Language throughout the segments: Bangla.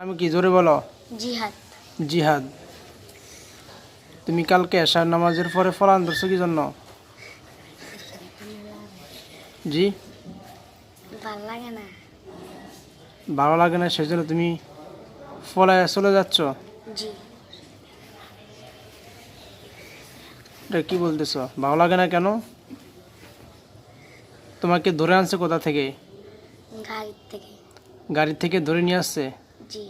আমি কি জোরে বলো? জিহাদ। জিহাদ। তুমি কালকে এশার নামাজের পরে ফলান ধরছো কি জন্য? জি। ভালো লাগে না। ভালো লাগে না সেই জন্য তুমি ফলায় চলে যাচ্ছ? জি। এটা কি বলতেছো? ভালো লাগে না কেন? তোমাকে ধরে আনছে কোথা থেকে? গাড়ির থেকে। গাড়ি থেকে ধরে নিয়ে আসছে? জি।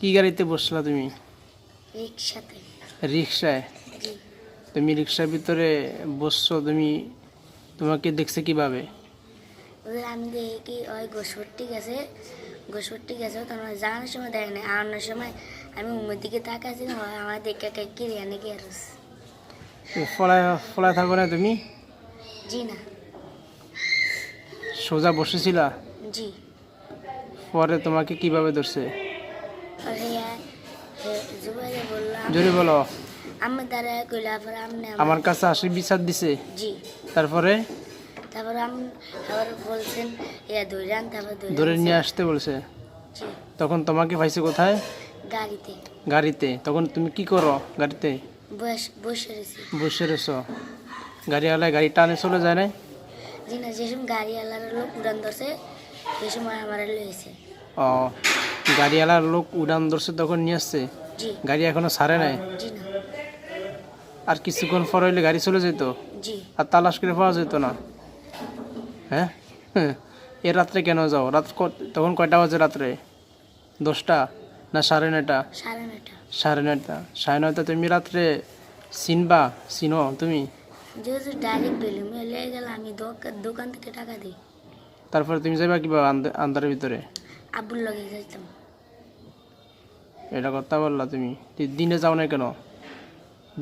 কি গাড়িতে বসলা তুমি? রিক্সাতে। রিক্সায়? তুমি রিক্সার ভিতরে বসছো তুমি তোমাকে দেখছে কীভাবে? আমি দেখি কি ওই গোসরটি গেছে গোসরটি গেছে তোমার যাওয়ানোর সময় দেখে না আনার সময় আমি উমের দিকে তাকাচ্ছি আমার দেখে কে কিরিয়ানে গেরস ফলায় ফলায় থাকো না তুমি? জি না। সোজা বসেছিলা? জি। পরে তোমাকে কীভাবে ধরছে? জোরে বলো। আমি কইলা পরে আমনে আমার কাছে আসি বিচার দিছে। জি। তারপরে? তারপর আমি আবার বলছেন ইয়া ধরে আন তারপর ধরে ধরে নিয়ে আসতে বলছে। তখন তোমাকে পাইছে কোথায়? গাড়িতে। গাড়িতে। তখন তুমি কি করো গাড়িতে? বস রয়েছি বসে রয়েছ। গাড়িওয়ালায় গাড়ি টানে চলে যায় না জি না যে সময় গাড়িওয়ালার লোক উড়ান ধরছে সেই সময় আমার লয়েছে ও গাড়িওয়ালার লোক উড়ান ধরছে তখন নিয়ে আসছে? জি। গাড়ি এখনও ছাড়ে নাই? জি না। আর কিছুক্ষণ পর হইলে গাড়ি চলে যেত? জি। আর তালাশ করে পাওয়া যেত না? হ্যাঁ। এ রাত্রে কেন যাও? রাত তখন কয়টা বাজে রাত্রে? দশটা না সাড়ে নয়টা? সাড়ে নয়টা। সাড়ে নয়টা। তুমি রাত্রে চিনবা? চিনো তুমি? যেহেতু ডাইরেক্ট বেলুম আমি দোকান থেকে টাকা দিই। তারপরে তুমি যাইবা কিবা আন্ধারের ভিতরে? আব্বুর লগে যাইতাম। এটা কথা বললা তুমি। দিনে যাও না কেন?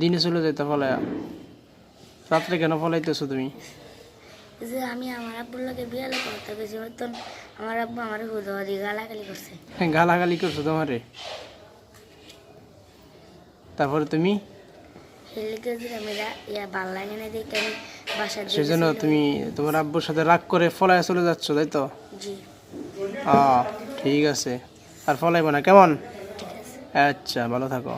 দিনে চলে যেতে ফলায়া। রাত্রে কেন ফলাইতেছো তুমি? যে আমি আমার আব্বুর লগে বিয়ালে করতে গেছি তখন আমার আব্বু আমার হুদরি গালাগালি করছে। গালাগালি করছ তোমারে। তারপরে তুমি? হেলিকে আমি ইয়া ভালো লাগে না দেখে আমি সেজন্য। তুমি তোমার আব্বুর সাথে রাগ করে ফলায় চলে যাচ্ছ তাই তো? ঠিক আছে। আর ফলাইব না কেমন? আচ্ছা ভালো থাকো।